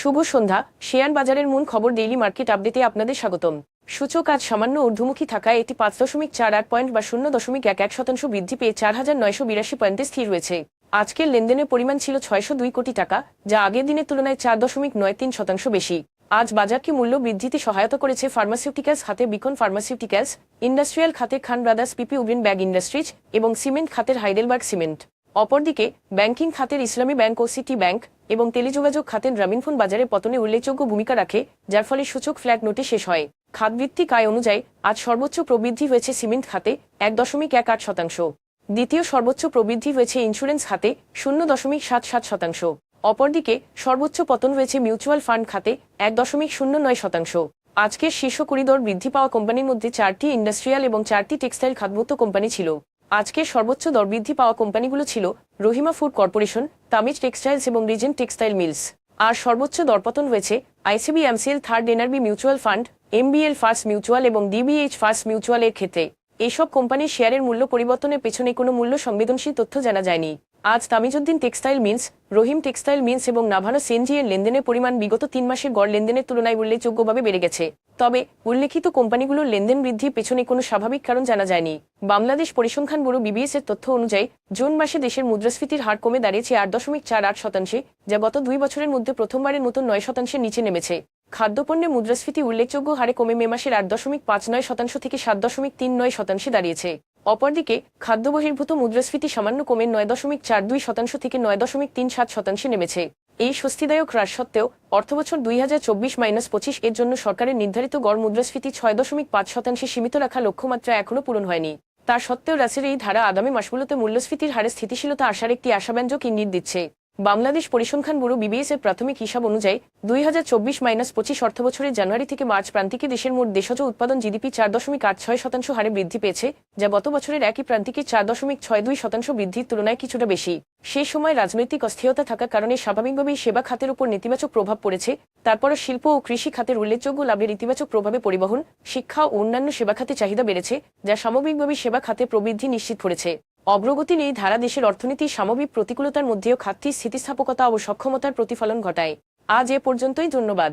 শুভ সন্ধ্যা। Share বাজারের মূল খবর ডেইলি মার্কেট আপডেটে আপনাদের স্বাগতম। সূচক আজ সামান্য ঊর্ধ্বমুখী থাকায় এটি পাঁচ দশমিক চার আট পয়েন্ট বা শূন্য দশমিক এক এক শতাংশ বৃদ্ধি পেয়ে চার হাজার নয়শো বিরাশি পয়েন্টে স্থির রয়েছে। আজকের লেনদেনের পরিমাণ ছিল ছয়শো দুই কোটি টাকা, যা আগের দিনের তুলনায় চার দশমিক নয় তিন শতাংশ বেশি। আজ বাজারকে মূল্য বৃদ্ধিতে সহায়তা করেছে ফার্মাসিউটিক্যালস খাতে বিকন ফার্মাসিউটিক্যালস ইন্ডাস্ট্রিয়াল খাতে খান ব্রাদার্স পিপি উগ্রিন ব্যাগ ইন্ডাস্ট্রিজ এবং সিমেন্ট খাতের হাইডেলবার্গ সিমেন্ট অপরদিকে ব্যাংকিং খাতের ইসলামী ব্যাংক ও সিটি ব্যাংক এবং টেলিযোগাযোগ খাতের গ্রামীণফোন বাজারে পতনে উল্লেখযোগ্য ভূমিকা রাখে, যার ফলে সূচক ফ্ল্যাট নোটে শেষ হয়। খাতভিত্তিক আয় অনুযায়ী আজ সর্বোচ্চ প্রবৃদ্ধি হয়েছে সিমেন্ট খাতে এক দশমিক এক আট শতাংশ। দ্বিতীয় সর্বোচ্চ প্রবৃদ্ধি হয়েছে ইন্স্যুরেন্স খাতে শূন্য দশমিক সাত সাত শতাংশ। অপরদিকে সর্বোচ্চ পতন হয়েছে মিউচুয়াল ফান্ড খাতে এক দশমিক শূন্য নয় শতাংশ। আজকের শীর্ষ করিডোর বৃদ্ধি পাওয়া কোম্পানির মধ্যে চারটি ইন্ডাস্ট্রিয়াল এবং চারটি টেক্সটাইল খাতভুক্ত কোম্পানি ছিল। আজকের সর্বোচ্চ দর বৃদ্ধি পাওয়া কোম্পানিগুলো ছিল Rahima food corporation, Tamiz textiles এবং রিজেন্ট টেক্সটাইল মিলস। আর সর্বোচ্চ দরপতন হয়েছে ICB, MCL, third NRB mutual fund, MBL first mutual এবং ডিবিএইচ ফার্স্ট মিউচুয়ালের ক্ষেত্রে। এসব কোম্পানির শেয়ারের মূল্য পরিবর্তনের পেছনে কোনো মূল্য সংবেদনশীল তথ্য জানা যায়নি। আজ Tamizuddin textile mills, Rahim textile mills এবং নাভানো সেনজি এর লেনদেনের পরিমাণ বিগত তিন মাসের গড় লেনদেনের তুলনায় উল্লেখযোগ্যভাবে বেড়ে গেছে। তবে, উল্লেখিত কোম্পানিগুলোর লেনদেন বৃদ্ধির পেছনে কোনো স্বাভাবিক কারণ জানা যায়নি। বাংলাদেশ পরিসংখ্যান ব্যুরো বিবিএস এর তথ্য অনুযায়ী, জুন মাসে দেশের মুদ্রাস্ফীতির হার কমে দাঁড়িয়েছে আট দশমিক চার আট শতাংশে, যা গত দুই বছরের মধ্যে প্রথমবারের মতো নয় শতাংশের নিচে নেমেছে। খাদ্যপণ্যের মুদ্রাস্ফীতি উল্লেখযোগ্য হারে কমে মে মাসের আট দশমিক পাঁচ নয় শতাংশ থেকে সাত দশমিক তিন নয় শতাংশে দাঁড়িয়েছে। অপরদিকে খাদ্য বহির্ভূত মুদ্রাস্ফীতি সামান্য কমে নয় দশমিক চার দুই শতাংশ থেকে নয় দশমিক তিন সাত শতাংশে নেমেছে। এই স্বস্তিদায়ক হ্রাস সত্ত্বেও অর্থবছর দুই হাজার চব্বিশ মাইনাস পঁচিশ এর জন্য সরকারের নির্ধারিত গড় মুদ্রাস্ফীতি ছয় দশমিক পাঁচ শতাংশে সীমিত রাখা লক্ষ্যমাত্রা এখনও পূরণ হয়নি। তার সত্ত্বেও রাসের এই ধারা আগামী মাসগুলোতে মূল্যস্ফীতির হারে স্থিতিশীলতা আসার একটি আশাব্যঞ্জক ইঙ্গিত দিচ্ছে। বাংলাদেশ পরিসংখ্যান ব্যুরো বিবিএস এর প্রাথমিক হিসাব অনুযায়ী দুই হাজার চব্বিশ মাইনাস পঁচিশ অর্থবছরের জানুয়ারি থেকে মার্চ প্রান্তিকে দেশের মোট দেশজ উৎপাদন জিডিপি চার দশমিক আট ছয় শতাংশ হারে বৃদ্ধি পেয়েছে, যা গত বছরের একই প্রান্তিকে চার দশমিক ছয় দুই শতাংশ বৃদ্ধির তুলনায় কিছুটা বেশি। সেই সময় রাজনৈতিক অস্থিরতা থাকার কারণে স্বাভাবিকভাবেই সেবা খাতের উপর নেতিবাচক প্রভাব পড়েছে। তারপরও শিল্প ও কৃষি খাতের উল্লেখযোগ্য লাভের ইতিবাচক প্রভাবে পরিবহন, শিক্ষা ও অন্যান্য সেবা খাতে চাহিদা বেড়েছে, যা সামগ্রিকভাবে সেবা খাতে প্রবৃদ্ধি নিশ্চিত করেছে। অগ্রগতি নেই ধারা দেশের অর্থনীতি, সামগ্রিক প্রতিকূলতার মধ্যেও খাতটি স্থিতিস্থাপকতা ও সক্ষমতার প্রতিফলন ঘটায়। আজ এ পর্যন্তই, ধন্যবাদ।